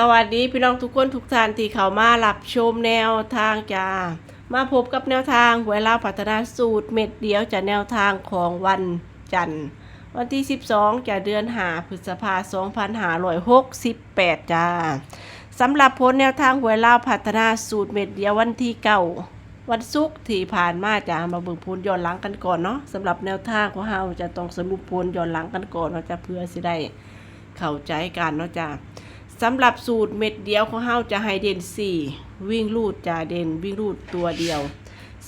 สวัสดีพี่น้องทุกคนทุกท่านที่เข้ามารับชมแนวทางจ้ามาพบกับแนวทางหวยลาวพัฒนาสูตรเม็ดเดียวจากแนวทางของวันจันทร์ วันที่ 12จากเดือนหาพฤษภา2568จ้าสำหรับผลแนวทางหวยลาวพัฒนาสูตรเม็ดเดียววันที่เก้าวันศุกร์ที่ผ่านมาจะมาเบิ่งผลย้อนหลังกันก่อนเนาะสำหรับแนวทางของเราจะต้องสรุปผลย้อนหลังกันก่อนเนาะจะเพื่อสิได้เข้าใจกันเนาะจ้า สำหรับสูตรเม็ดเดียวของเฮาจะให้เด่น4วิ่งรูดจะเด่นวิ่งรูดตัวเดียว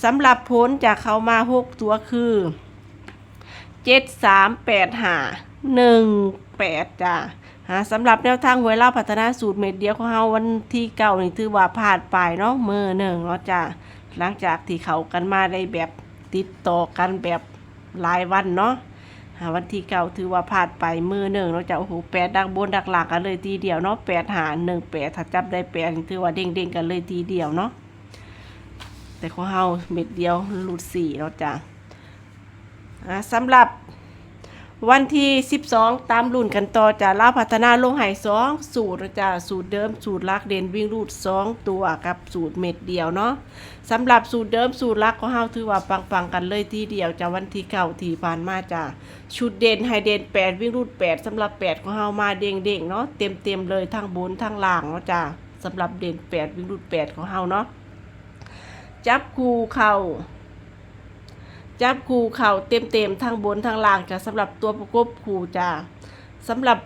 สำหรับผลจะเข้ามา6ตัวคือ7 3 8 5 1 8จ้าฮะสำหรับแนวทางหวยเล่าพัฒนาสูตรเม็ดเดียวของเฮาวันที่เก้านี่ถือว่าผ่านไปเนาะมือหนึ่งเนาะจ้าหลังจากที่เขากันมาได้แบบติดต่อกันแบบหลายวันเนาะ หาวันที่เก่าถือว่าผ่านไปมือหนึ่งเราจะโอ้โหแปดดักบนดักหลักกันเลยทีเดียวเนาะแปดหาหนึ่งแปดถ้าจับได้แปดถือว่าเด้งเด้งกันเลยทีเดียวเนาะแต่ของเฮาเม็ดเดียวหลุดสี่เราจะสำหรับ วันที่ 12 ตามรุ่นกันต่อจะล่าพัฒนาลงหายสองสูตรจะสูตรเดิมสูตรลักเด่นวิ่งรูดสองตัวกับสูตรเม็ดเดียวเนาะสำหรับสูตรเดิมสูตรลักของเฮาถือว่าปังๆกันเลยทีเดียวจากวันที่เก่าที่ผ่านมาจะชุดเด่นไฮเด่น8 วิ่งรูด 8สำหรับ 8 ของเฮามาเด้งๆเนาะเต็มๆเลยทั้งบนทั้งล่างเนาะจ้ะสำหรับเด่น 8 วิ่งรูด 8 ของเฮาเนาะจับคู่เข่า จับคู่เข่าเต็มๆทั้งบนทั้งล่างจ้ะสำหรับตัวประกบคู่จ้ะสำหรับ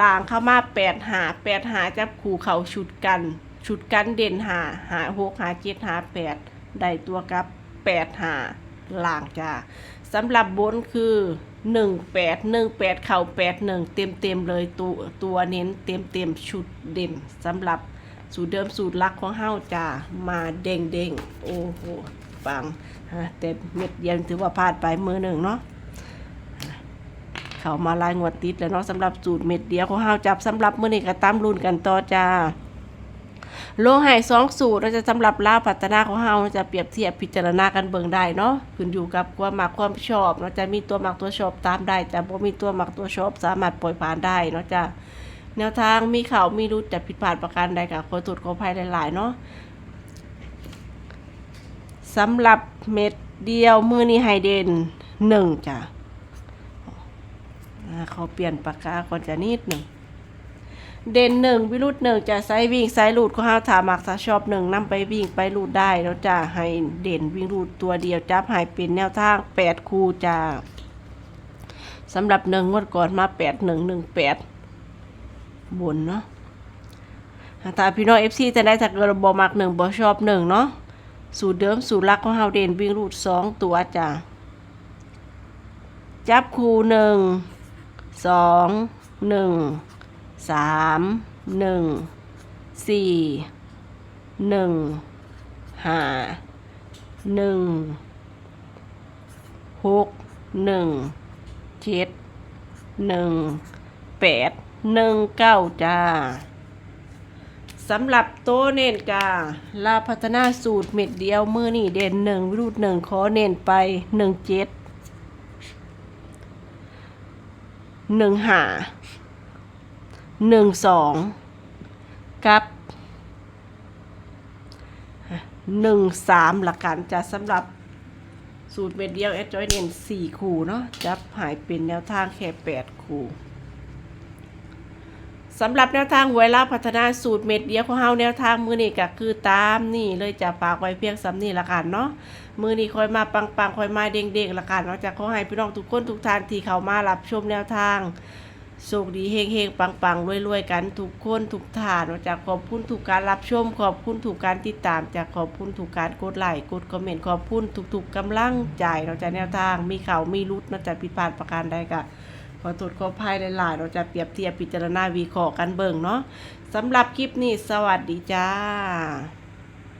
ล่างเข้ามา8หา8หาจับคู่เข่าชุดกันชุดกันเด่นหาหาหกหาเจ็ดหาแปดได้ตัวกับแปดหาล่างจ้าสำหรับบนคือหนึ่งแปดหนึ่งแปดเข่าแปดหนึ่งเต็มเต็มเลยตัวตัวเน้นเต็มเต็มชุดเด่นสำหรับสูตรเดิมสูตรลักของเฮาจ้ามาเด้งเด้งโอ้โห ปังแต่เม็ดเดียวถือว่าพลาดไปมือหนึ่งเนาะเขามาลายงวดติดแล้วเนาะสำหรับสูตรเม็ดเดียวของเฮาจับสำหรับมือนี้ก็ตามรุ่นกันต่อจ้าโลหายสองสูตรเราจะสำหรับลาพัฒนาของเฮาจะเปรียบเทียบพิจารณากันเบิ่งได้เนาะขึ้นอยู่กับความหมักความชอบเนาจะมีตัวหมักตัวชอบตามได้แต่บ่มีตัวหมักตัวชอบสามารถปล่อยผ่านได้เนาะจ้ะแนวทางมีข่าวมีรู้แต่ผิดพลาดประการใดก็ขอโทษขอภัยหลายๆเนาะ สำหรับเม็ดเดียวมือนี้ไฮเดนหนึ่งจ้ะอ่าเขาเปลี่ยนปากกาก่อนจะนิดหนึ่งเด่นหนึ่งวิรุธหนึ่งจะไซวิ่งไซลูดของเฮาถามักถ้าชอบหนึ่งนำไปวิ่งไปลูดได้แล้วจะให้เด่นวิ่งลูดตัวเดียวจับให้เป็นแนวทางแปดคู่จ้าสำหรับหนึ่งงวดก่อนมาแปดหนึ่งหนึ่งแปดบนเนาะถ้าพี่น้องเอฟซีจะได้ถ้าเกิดบ่มักหนึ่งบ่ชอบหนึ่งเนาะ สูตรเดิมสูตรลักของเฮาเด่นวิ่งลูดสองตัวจ้าจับคู่หนึ่งสองหนึ่งสามหนึ่งสี่หนึ่งห้าหนึ่งหกหนึ่งเจ็ดหนึ่งแปดหนึ่งเก้าจ้า สำหรับโตเน้นจ้าลาพัฒนาสูตรเม็ดเดียวมือนี่เด่นหนึ่งรูดหนึ่งขอเน้นไปหนึ่งเจ็ดหนึ่งห้าหนึ่งสองกับหนึ่งสามหลักการจะสำหรับสูตรเม็ดเดียวแอดจอยเน้นสี่คู่เนาะจับหายเป็นแนวทางแค่แปดคู่ สำหรับแนวทางหวยลาพัฒนาสูตรเม็ดเดียวของเฮาแนวทางมือนี้ก็คือตามนี่เลยจะฝากไว้เพียงสำนี่ละกันเนาะมือนี้คอยมาปังๆคอยมาเด้งๆละกันนาะจะขอให้พี่น้องทุกคนทุกท่านที่เข้ามารับชมแนวทางโชคดีเฮงเฮงปังปังรวยรวยๆกันทุกคนทุกท่านจากขอบคุณทุกการรับชม ขอบคุณทุกการติดตาม จากขอบคุณทุกการกดไลค์กดคอมเมนต์ขอบคุณทุกๆกำลังใจเราจะแนวทางมีเข่ามีรุดเราจะผิดพลาดประการใดก็ อตรวจขออภัยหลายๆ เราจะเปรียบเทียบพิจารณาวิเคราะห์กันเบิ่งเนาะสำหรับคลิปนี้สวัสดีจ้า